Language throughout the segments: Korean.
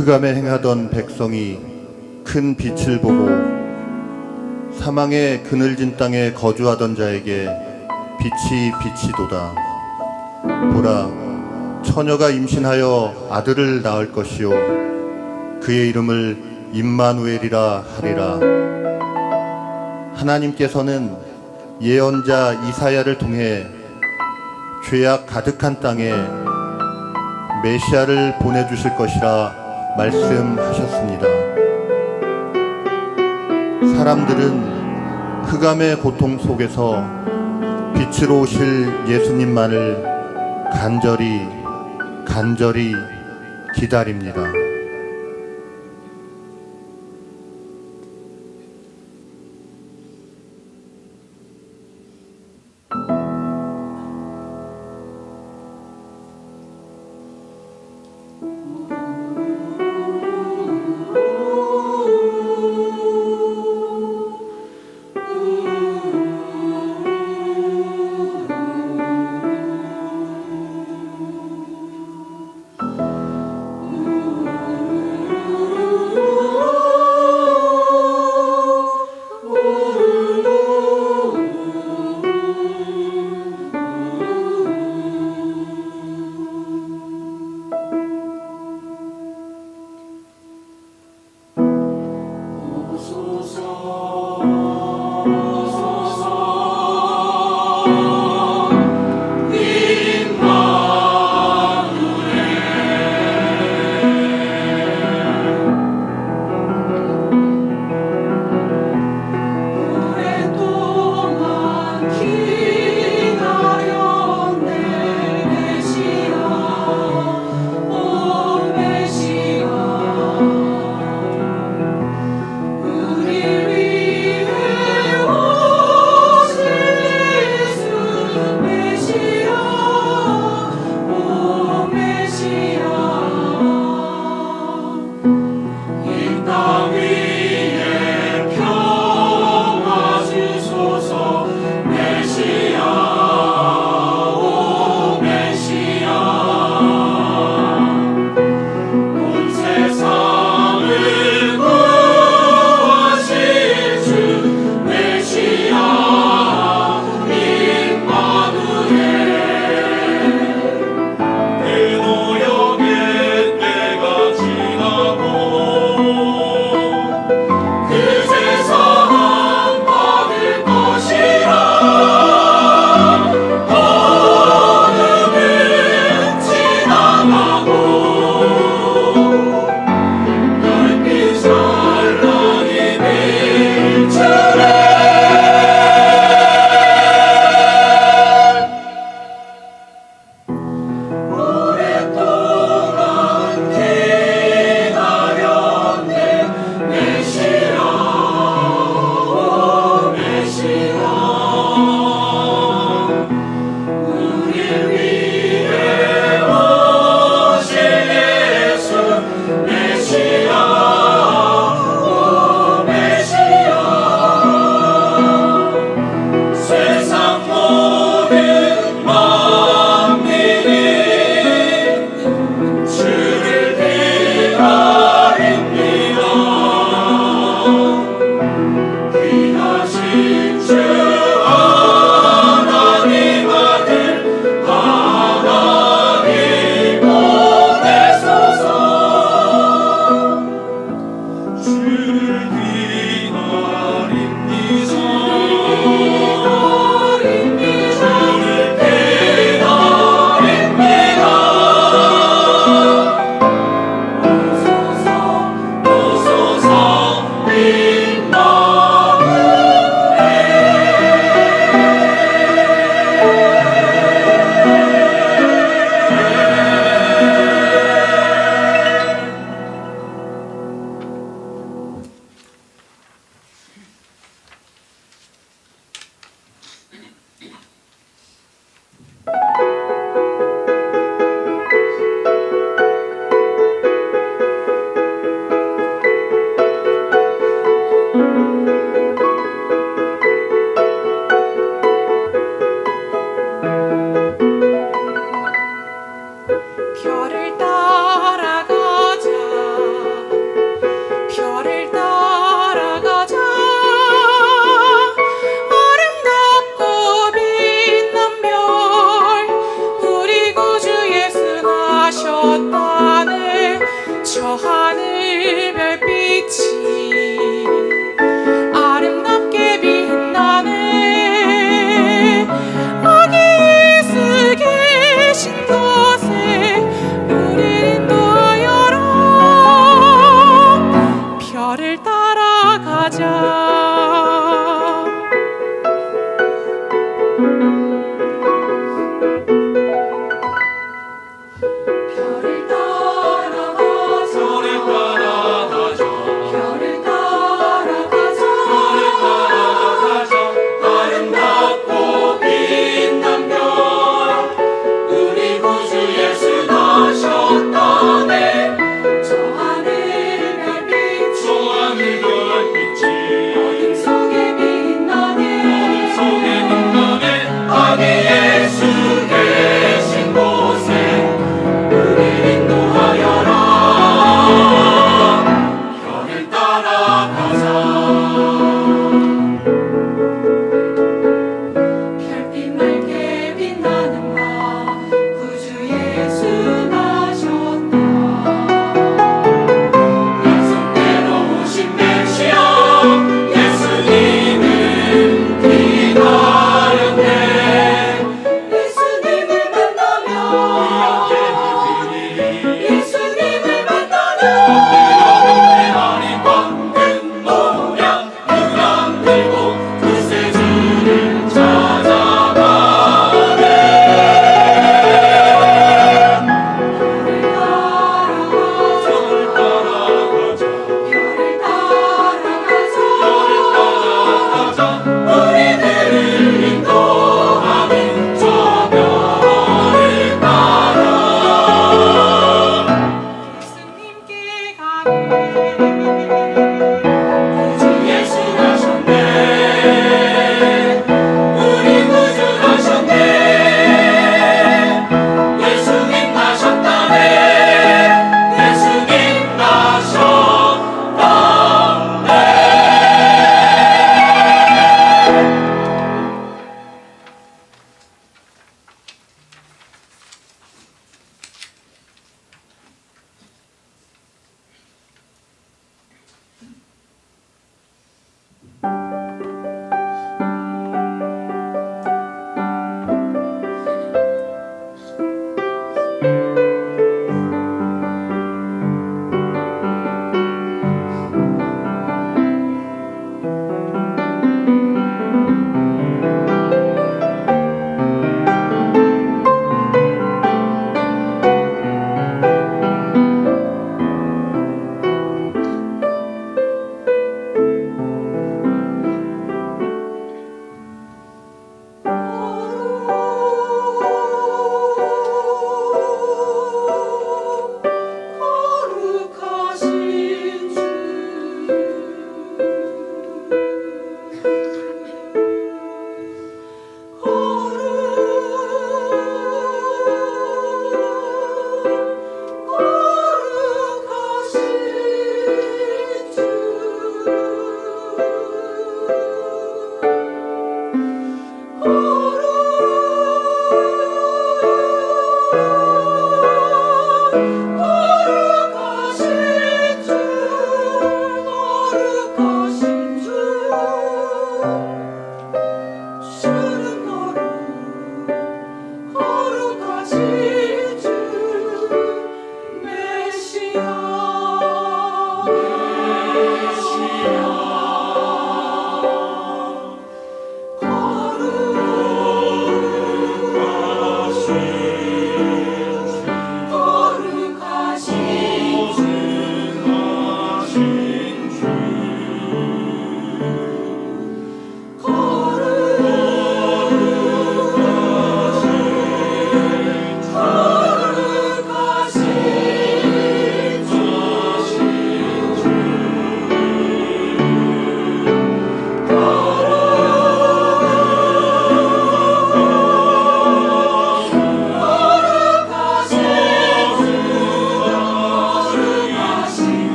흑암에 행하던 백성이 큰 빛을 보고 사망의 그늘진 땅에 거주하던 자에게 빛이 비치도다. 보라, 처녀가 임신하여 아들을 낳을 것이요 그의 이름을 임마누엘이라 하리라. 하나님께서는 예언자 이사야를 통해 죄악 가득한 땅에 메시아를 보내주실 것이라 말씀하셨습니다. 사람들은 흑암의 고통 속에서 빛으로 오실 예수님만을 간절히 간절히 기다립니다.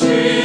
Jesus.